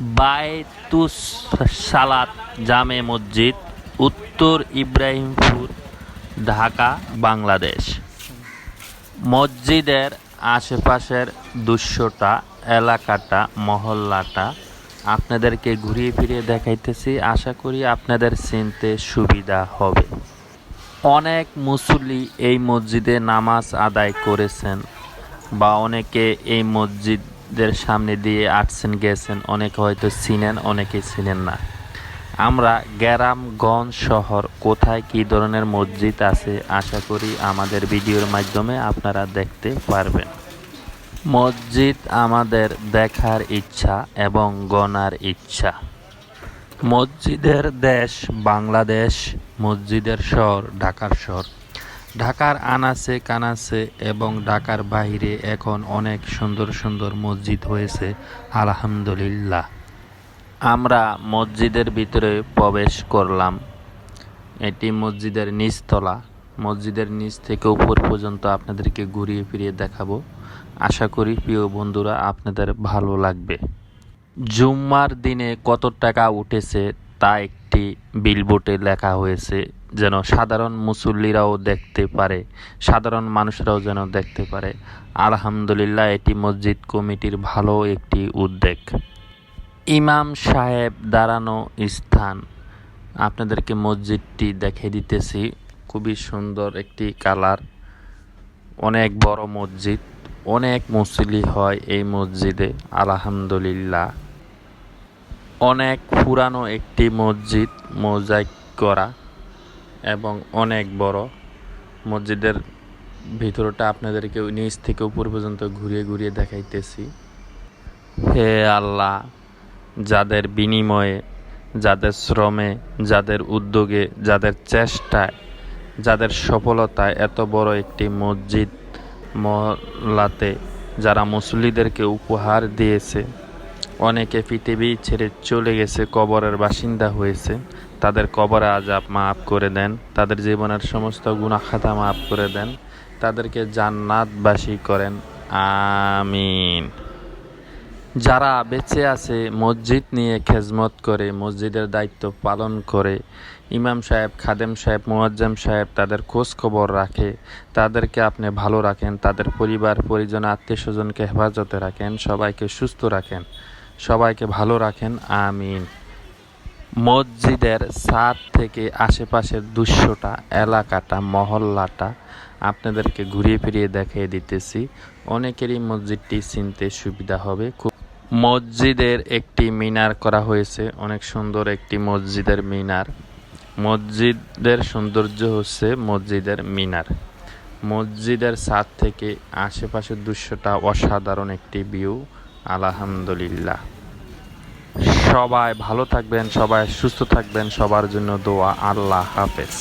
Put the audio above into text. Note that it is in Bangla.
বায়তুস সালাত জামে মসজিদ, উত্তর ইব্রাহিমপুর, ঢাকা, বাংলাদেশ। মসজিদের আশেপাশের দৃশ্যটা, এলাকাটা, মহল্লাটা আপনাদেরকে ঘুরিয়ে ফিরিয়ে দেখাইতেছি। আশা করি আপনাদের চিনতে সুবিধা হবে। অনেক মুসল্লি এই মসজিদে নামাজ আদায় করেছেন বা অনেকে এই মসজিদের সামনে দিয়ে আসছেন, গেছেন, অনেকে হয়তো চিনেন, অনেকে চিনেন না। আমরা গ্রামগঞ্জ শহর কোথায় কী ধরনের মসজিদ আছে, আশা করি আমাদের ভিডিওর মাধ্যমে আপনারা দেখতে পারবেন। মসজিদ আমাদের দেখার ইচ্ছা এবং গণার ইচ্ছা। মসজিদের দেশ বাংলাদেশ, মসজিদের শহর ঢাকার শহর। ঢাকার আনাচে কানাচে এবং ঢাকার বাইরে এখন অনেক সুন্দর সুন্দর মসজিদ হয়েছে, আলহামদুলিল্লাহ। আমরা মসজিদের ভিতরে প্রবেশ করলাম। এটি মসজিদের নিচতলা। মসজিদের নিচ থেকে উপর পর্যন্ত আপনাদেরকে ঘুরিয়ে ফিরিয়ে দেখাবো। আশা করি প্রিয় বন্ধুরা, আপনাদের ভালো লাগবে। জুম্মার দিনে কত টাকা উঠেছে তা একটি বিলবোর্ডে লেখা হয়েছে। যেন সাধারণ মুসল্লিরাও দেখতে পারে, সাধারণ মানুষরাও যেন দেখতে পারে। আলহামদুলিল্লাহ, এটি মসজিদ কমিটির ভালো একটি উদ্যোগ। ইমাম সাহেব দাঁড়ানো স্থান। আপনাদেরকে মসজিদটি দেখে দিতেছি। খুবই সুন্দর একটি কালার। অনেক বড় মসজিদ। অনেক মুসলি হয় এই মসজিদে, আলহামদুলিল্লাহ। অনেক পুরানো একটি মসজিদ, মোজাইক করা। এবং অনেক বড় মসজিদের ভিতরটা আপনাদেরকে নিচ থেকে উপর পর্যন্ত ঘুরিয়ে ঘুরিয়ে দেখাইতেছি। হে আল্লাহ, যাদের বিনিময়ে, যাদের শ্রমে, যাদের উদ্যোগে, যাদের চেষ্টায়, যাদের সফলতায় এত বড় একটি মসজিদ মহল্লাতে যারা মুসল্লিদেরকে উপহার দিয়েছে অনেকে পৃথিবী ছেড়ে চলে গেছে, কবরের বাসিন্দা হয়েছে। তাদের কবরে আজাব মাফ করে দেন, তাদের জীবনের সমস্ত গুণাখাতা মাফ করে দেন, তাদেরকে জান্নাতবাসী করেন। আমিন। যারা বেঁচে আছে, মসজিদ নিয়ে খেজমত করে, মসজিদের দায়িত্ব পালন করে, ইমাম সাহেব, খাদেম সাহেব, মুয়াজ্জেম সাহেব তাদের খোঁজ খবর রাখে, তাদেরকে আপনি ভালো রাখেন, তাদের পরিবার, পরিজন আত্মীয় স্বজনকে হেফাজতে রাখেন, সবাইকে সুস্থ রাখেন। সবাইকে ভালো রাখেন, আমিন। মসজিদের ছাদ থেকে আশেপাশের দৃশ্যটা, এলাকাটা, মহল্লাটা আপনাদেরকে ঘুরিয়ে ফিরিয়ে দেখিয়ে দিতেছি। অনেকেরই মসজিদটি চিনতে সুবিধা হবে। খুব মসজিদের একটি মিনার করা হয়েছে, অনেক সুন্দর একটি মসজিদের মিনার। মসজিদের সৌন্দর্য হচ্ছে মসজিদের মিনার। মসজিদের ছাদ থেকে আশেপাশের দৃশ্যটা অসাধারণ একটি ভিউ আলহামদুলিল্লাহ। সবাই ভালো থাকবেন সবাই সুস্থ থাকবেন সবার জন্য দোয়া আল্লাহ হাফেজ।